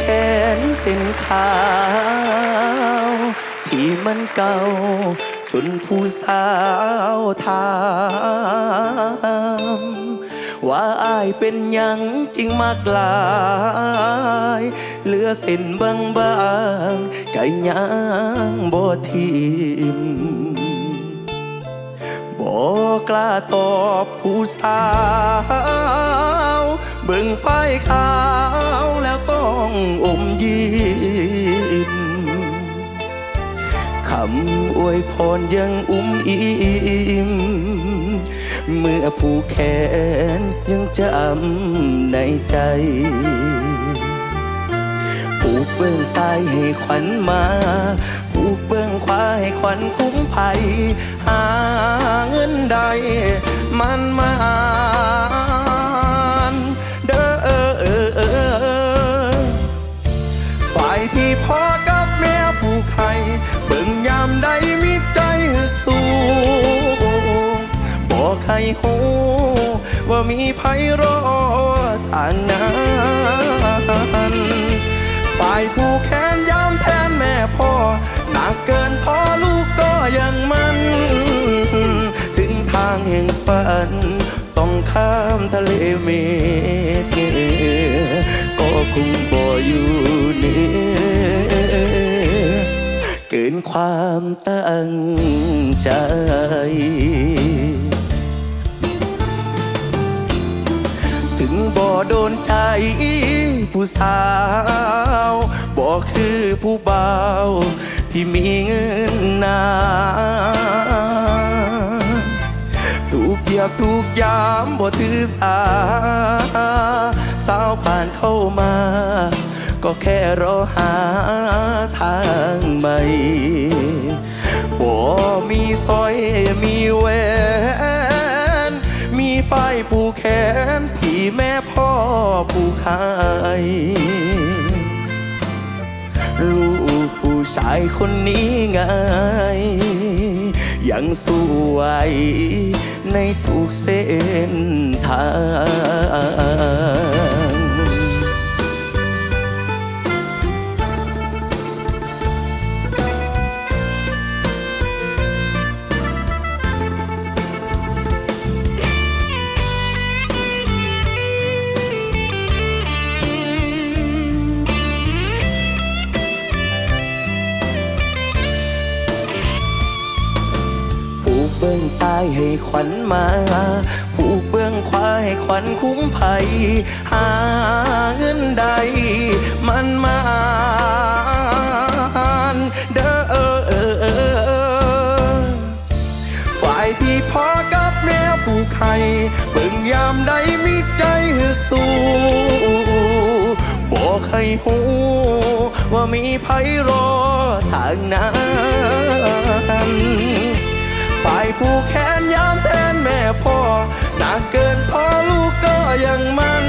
แขนเส้นขาว ที่มันเก่า จนผู้สาวถามว่าอายเป็นยังจริงมากลายเหลือเส้นบางบางๆก็ยังบ่ทิมบอกล้าตอบผู้สาว บิ่งไฟขาวแล้วต้องอมยิ้มคำอวยพรยังอุ้มอิ่มเมื่อผู้แขนยังจำในใจผูกเบื้องซ้ายให้ขวัญมาผูกเบื้องขวาให้ขวัญคุ้มภัย หาเงินใดมันมา ห้หูว่ามีภัยรอทางนั้นฝ่ายผู้แค้นย้ำแทนแม่พ่อหนักเกินพ่อลูกก็ยังมัน ถึงทางแห่งฝัน ต้องข้ามทะเลเมฆก็คงบ่อยู่เนือเกินความตั้งใจ โดนใจ ผู้สาวบ่คือผู้เบาที่มีเงินนาถูกเหยียบถูกยามบ่ถือสา สาวผ่านเข้ามา ก็แค่รอหาทางใหม่บ่มีสร้อยมีแหวน มีไฟผู้แขนที่แม่พ ผู้ขายลูกผู้ชายคนนี้ไง ยังสวยในทุกเส้นทาง เบื้องซ้ายให้ขวัญมาผูกเบื้องขวาให้ขวัญคุ้มภัย หาเงินใด มันมาเด้อเออเออเออฝ่ายที่พ่อกับแม่ผูกไข่เบิ่งยามใดมีใจฮึกสู้บอกให้หูว่ามีภัยรอทางนั้น ผู้แขนยามแทนแม่พ่อหนักเกินพ่อลูกก็ยังมัน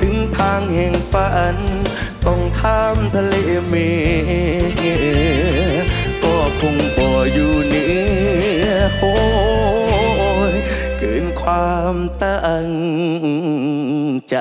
ถึงทางแห่งฝัน ต้องข้ามทะเลเมฆก็คงบ่อยู่เนือโหยเกินความตั้งใจ